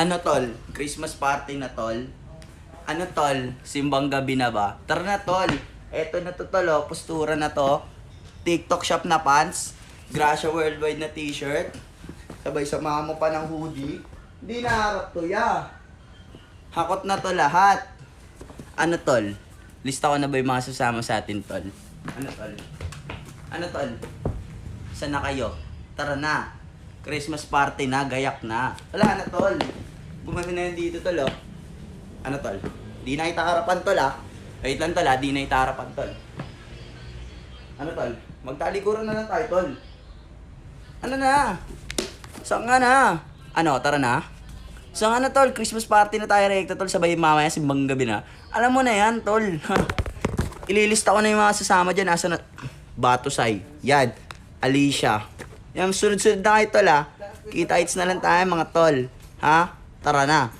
Ano tol? Christmas party na tol? Ano tol? Simbang gabi na ba? Tara na tol. Eto na to tol oh. Postura na to. TikTok shop na pants. Gracia Worldwide na t-shirt. Sabay samahan mo pa ng hoodie. Hindi naharap to ya. Hakot na to lahat. Ano tol? Lista ko na ba yung mga sasama sa atin tol? Ano tol? Ano tol? Saan na kayo? Tara na. Christmas party na, gayak na. Wala na tol. Bumami na dito tol oh. Ano tol? Di na itaharapan tol ah. Wait lang tol ah, di na itaharapan tol. Ano tol? Magtalikuran na lang tayo tol. Ano na? Saan nga na? Ano, tara na? Saan nga na tol? Christmas party na tayo rekta tol. Sabay mamaya simbang gabi na. Alam mo na yan tol. Ililista ko na yung mga sasama dyan. Asa na? Batusay. Yan. Alicia. Yan, sunod-sunod na kayo tol ah. Kita-its na lang tayo mga tol. Ha? Tara na.